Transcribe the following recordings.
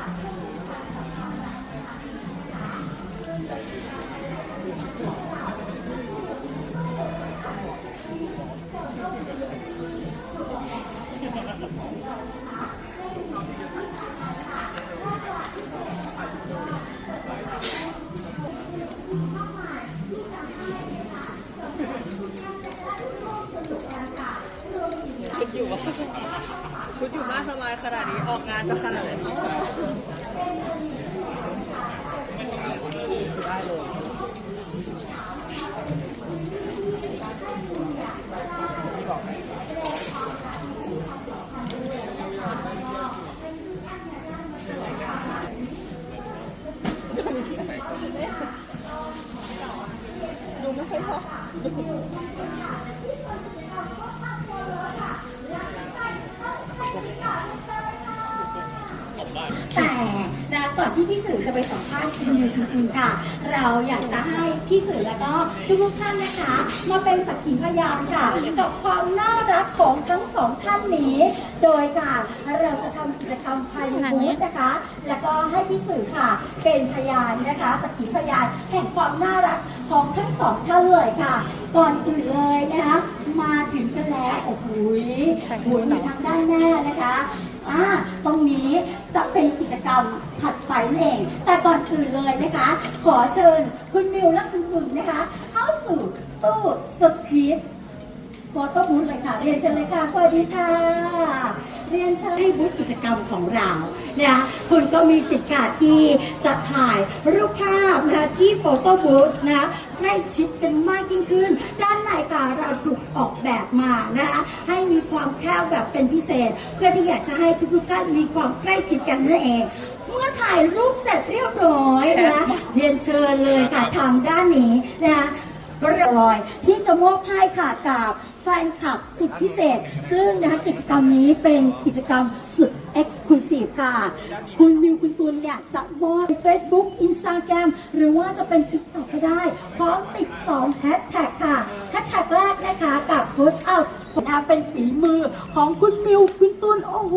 ่ะ ขนาดนี้ออกงานจะขนาดไหนดูไม่ค่อยพอ แต่นะก่อนที่พี่สื่อจะไปสัมภาษณ์คุณนิวจริงๆค่ะ เราอยากจะให้พี่สื่อแล้วก็ทุกๆท่านนะคะ มาเป็นสักขีพยานค่ะกับความน่ารักของทั้งสองท่านนี้ โดยค่ะเราจะทำกิจกรรมภายในบูธนะคะ แล้วก็ให้พี่สื่อค่ะ เป็นพยานนะคะสักขีพยานแห่งความน่ารักของทั้งสองท่านเลยค่ะ ก่อนอื่นเลยนะคะ มาถึงกันแล้วโอ้โหบุญมีทางด้านหน้านะคะ อ่าตรงนี้จะเป็นกิจกรรมถัดไปนั่นเอง แต่ก่อนอื่นเลยนะคะ ขอเชิญคุณมิวและคุณบุญนะคะ เข้าสู่ตู้สปีดโฟโต้บูธเลยค่ะ เรียนเชิญเลยค่ะ สวัสดีค่ะ เรียนเชิญให้บูธกิจกรรมของเรานะคะคุณก็มีสิทธิ์ค่ะที่จะถ่ายรูปภาพนะคะที่โฟโต้บูธนะคะใกล้ชิดกันมากยิ่งขึ้น ด้านในค่ะเราถูกออกแบบมานะคะให้มีความแคบแบบเป็นพิเศษ เพื่อที่อยากจะให้ทุกๆท่านมีความใกล้ชิดกันนั่นเองเมื่อถ่ายรูปเสร็จเรียบร้อยนะเรียนเชิญเลยค่ะทางด้านนี้นะคะเรียบร้อยที่จะมอบให้ค่ะกับ แฟนคลับสุดพิเศษ ซึ่งนะคะกิจกรรมนี้เป็นกิจกรรมสุดเอ็กซ์คลูซีฟค่ะ คุณมิวคุณตุลเนี่ยจะมอบ Facebook Instagram หรือว่าจะเป็น TikTok ก็ได้ พร้อมติด2แฮชแท็กค่ะแฮชแท็กแรกนะคะกับ Post Out นะคะเป็นฝีมือของคุณมิวคุณตุลโอ้โห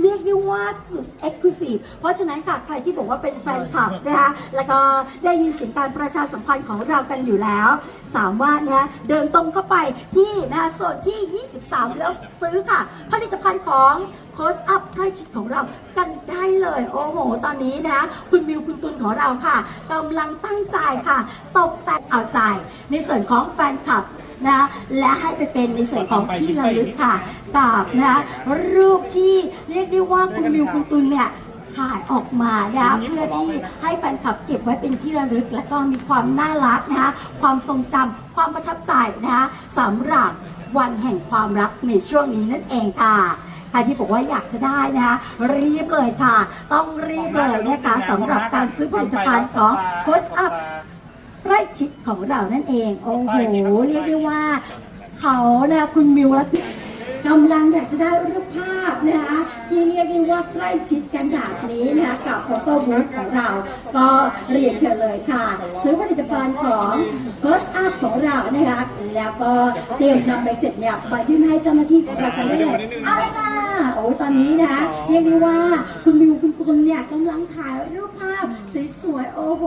เรียกได้ว่าสุด เอ็กซ์คลูซีฟเพราะฉะนั้นค่ะใครที่บอกว่าเป็นแฟนคลับนะคะแล้วก็ได้ยินเสียงการประชาสัมพันธ์ของเรากันอยู่แล้ว สามารถนะเดินตรงเข้าไปที่นะโซนที่ 23 แล้วซื้อค่ะ ผลิตภัณฑ์ของโคสอัพใกล้ชิดของเรากันได้เลย โอ้โห ตอนนี้นะคุณมิวคุณตุลของเราค่ะกำลังตั้งใจค่ะ ตกแต่งเอาใจ ในส่วนของแฟนคลับ นะและให้ไปเป็นในส่วนของที่ระลึกค่ะกับนะรูปที่เรียกได้ว่าคุณมิวคุณตุลเนี่ยถ่ายออกมานะเพื่อที่ให้แฟนคลับเก็บไว้เป็นที่ระลึก และก็มีความน่ารักนะคะความทรงจำความประทับใจนะคะสำหรับวันแห่งความรักในช่วงนี้นั่นเองค่ะใครที่บอกว่าอยากจะได้นะคะรีบเลยค่ะ ต้องรีบเลยนะคะสำหรับการซื้อผลิตภัณฑ์ของโคสอัพ ใกล้ชิดของเรานั่นเอง โอ้โห เรียกได้ว่า เขานะคุณมิวและกำลังอยากจะได้รูปภาพนะคะที่เรียกได้ว่าใกล้ชิดกันแบบนี้นะคะกับโฟโต้บูธของเรา ก็เรียนเชิญเลยค่ะ ซื้อผลิตภัณฑ์ของ First Up ของเรานะคะแล้วก็เตรียมนำไปเสร็จเนี่ยไปยื่นให้เจ้าหน้าที่ของเรากันได้เลยเอาละค่ะ โอ้ตอนนี้นะคะเรียกได้ว่าคุณมิวคุณตุลเนี่ยกำลังถ่ายรูปภาพสวยๆโอ้โห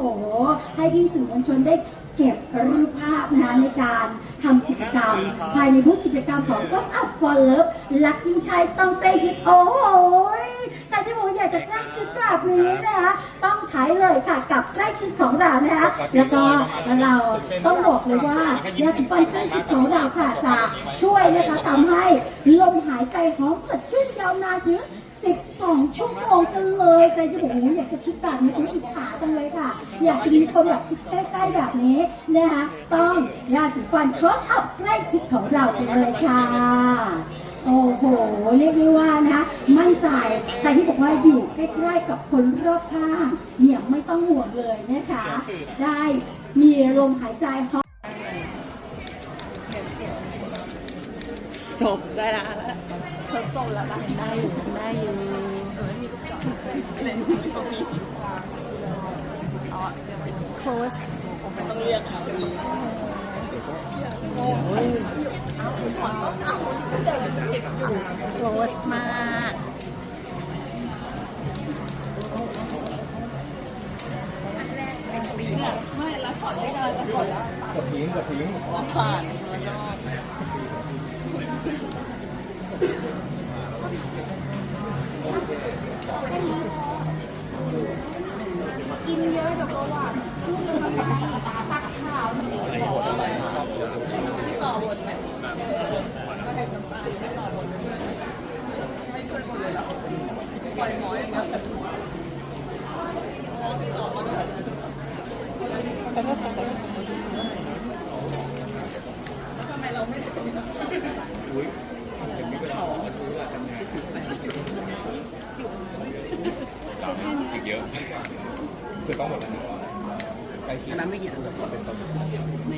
ให้พี่สื่อมวลชนได้เก็บรูปภาพนะคะในการทำกิจกรรม ภายในทุกกิจกรรมของ g o Up for Love ลักยิ่งชัยต้องใกล้ชิดโอ้โหใครที่บ อกว่าอยากจะใกล้ชิดแบบนี้นะคะต้องใช้เลยค่ะกับใกล้ชิดของเรานะคะแล้วก็เราต้องบอกเลยว่ายาสีฟันใกล้ชิดของเราค่ะจะช่วยนะคะทำให้ลมหายใจหอมสดชื่นยาวนานถึง12 ชั่วโมงกันเลยใครจะบอกว่าอยากจะชิดแบบนี้อิจฉาจังเลยค่ะ อยากจะมีคนแบบชิดใกล้ๆแบบนี้นะคะต้องยาสีฟันครอสอัพใกล้ชิดของเราไปเลยค่ะ โอ้โห เรียกได้ว่านะคะมั่นใจใครที่บอกว่าอยู่ใกล้ๆกับคนรอบข้างเนี่ยไม่ต้องห่วงเลยนะคะ ได้มีลมหายใจหอมจบได้ละจบจบแล้วนะได้อยู่ได้อยู่โคสต้องเรียกเขา โรสมากไม่แล้วถอดได้เลยแล้วถอดแล้วกดทิ้งกดทิ้งผ่านมานอกกินเยอะเดี๋ยวก็หวานตักข้าวต่อบนไหมไม่ให้น้ำตาลไม่ต่อบนไหม อีกเยอะคือต้องหมดแล้วนะไปคิดนั้นไม่กี่อันแบบเป็นต้นไม่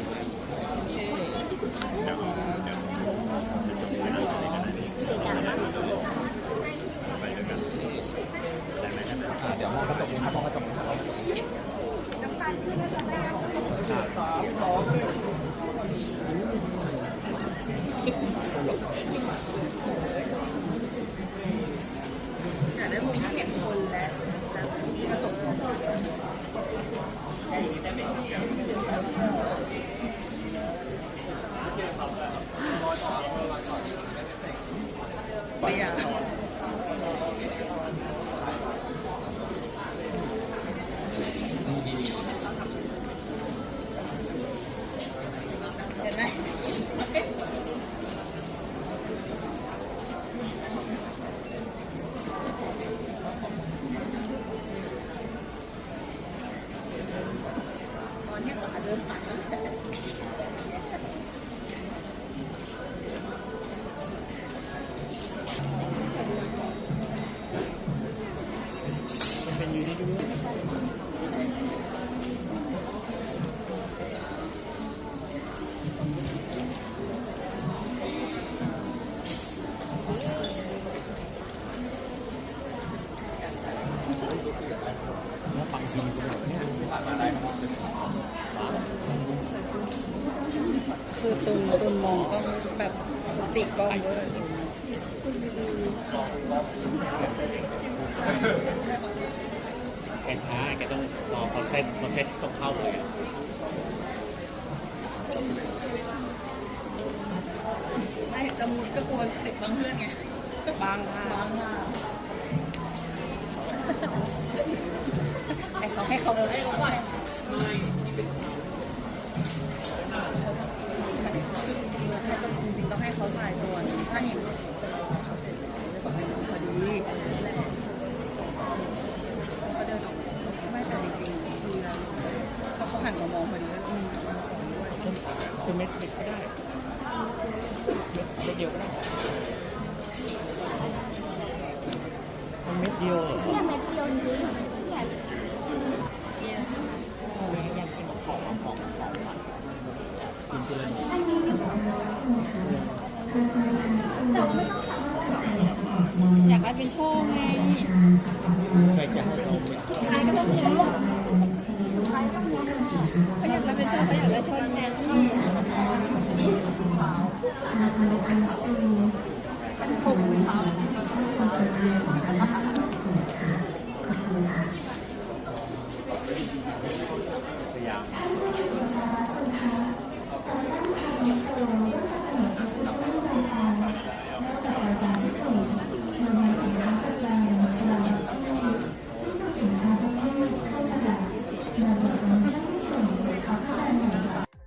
เปี คือตุนตุนมองกล้องแบบติดกล้องเวอร์แกช้าแกต้องรอคอนเซ็ปต์คอนเซ็ปต์ต้องเข้าเลยไม่กระมุดก็กลัวติดบางเพื่อนไงบางค่ะบางค่ะให้เขาให้เขาให้เขาก่อนจริงๆต้องให้เขาถ่ายตัวถ้าเห็นจะบอกให้พอดีเขาเดินออกไม่แต่จริงๆคือเพราะเขาหันมามองพอดีแล้วอืมคือเม็ดเม็ดก็ได้เม็ดเดียวก็ได้มันเม็ดเดียวเหรอ เนี่ยเม็ดเดียวจริง Mm-hmm.